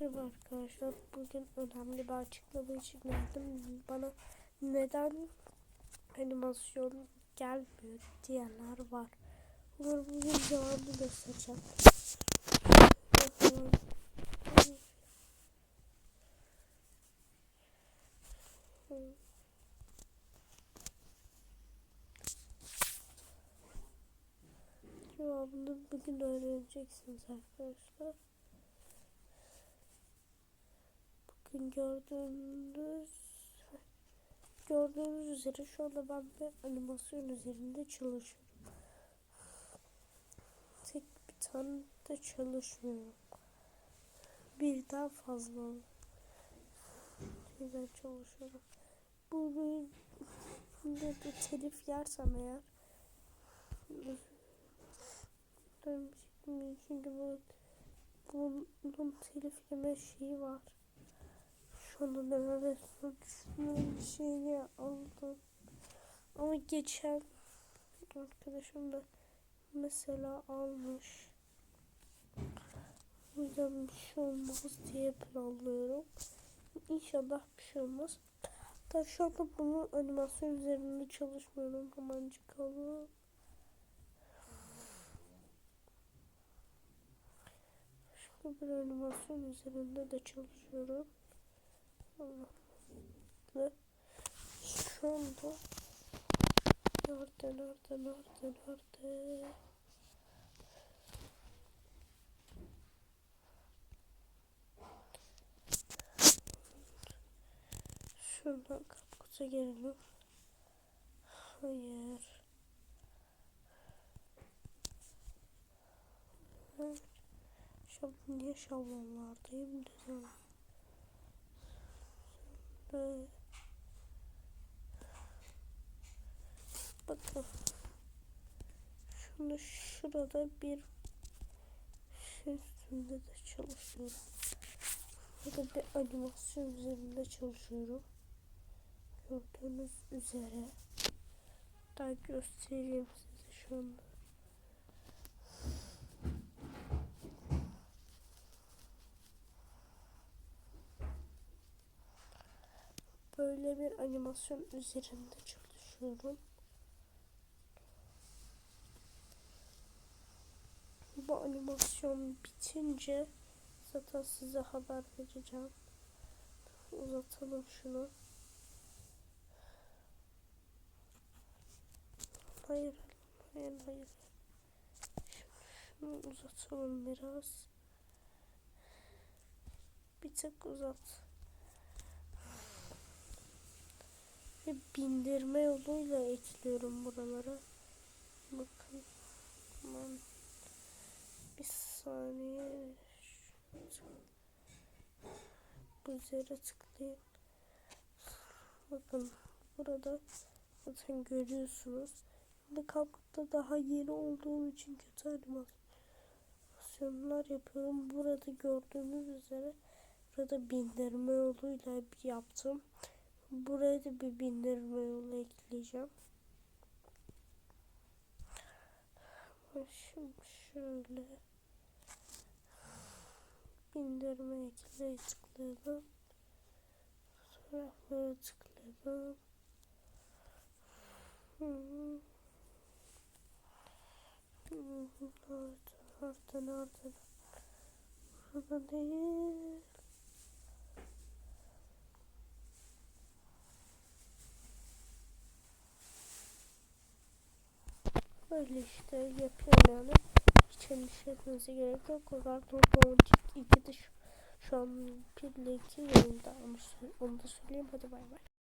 Merhaba arkadaşlar. Bugün önemli bir açıklama için geldim. Bana neden animasyon gelmiyor diyenler var. Umarım bugün cevabını göstereceğim. Cevabını bugün öğreneceksiniz arkadaşlar. Bugün gördüğünüz gördüğünüz üzere şu anda ben bir animasyon üzerinde çalışıyorum. Tek bir tane de çalışmıyorum. Birden fazla şeyden çalışıyorum. Bugün de telif yersem eğer çünkü bu bunun telif yeme şeyi var. Şu anda neler düşündüğüm şeyi aldım. Ama geçen arkadaşım da mesela almış. O yüzden bir şey olmaz diye planlıyorum. İnşallah bir şey olmaz. Hatta şu anda bunu animasyon üzerinde çalışmıyorum. Hemencik alalım. Şimdi bir animasyon üzerinde de çalışıyorum. Ve şu anda nerede nerede nerede nerede Şuradan kapkuta gelelim. Hayır. An niye şablonlardayım dedim. Bakın. Şunu şurada bir şey üstünde de çalışıyorum. Burada bir animasyon üzerinde çalışıyorum. Gördüğünüz üzere. Daha göstereyim size şu anda. Böyle bir animasyon üzerinde çalışıyorum. Bu animasyon bitince zaten size haber vereceğim. Uzatalım şunu. Hayır, hayır, hayır. Şunu, uzatalım biraz. Bir tık uzat. Ve bindirme yoluyla ekliyorum buralara. Bakın. Aman. Bir saniye. Bu üzere tıklayın. Bakın burada zaten görüyorsunuz. Şimdi kalkıp da daha yeni olduğum için kötü animasyonlar yapıyorum. Burada gördüğünüz üzere burada bindirme yoluyla yaptım. Buraya da bir bindirme yolu ekleyeceğim. Şimdi şöyle bindirme ekle tıkladım. Böyle tıkladım. Nerede, nerede, nerede? Burada değil. Böyle işte yapıyorum yani. Hiç endişe etmenize gerek yok. O kadar boncuk iki de şu, şu an 1 ile 2 yayında. Onu da söyleyeyim. Hadi bay bay.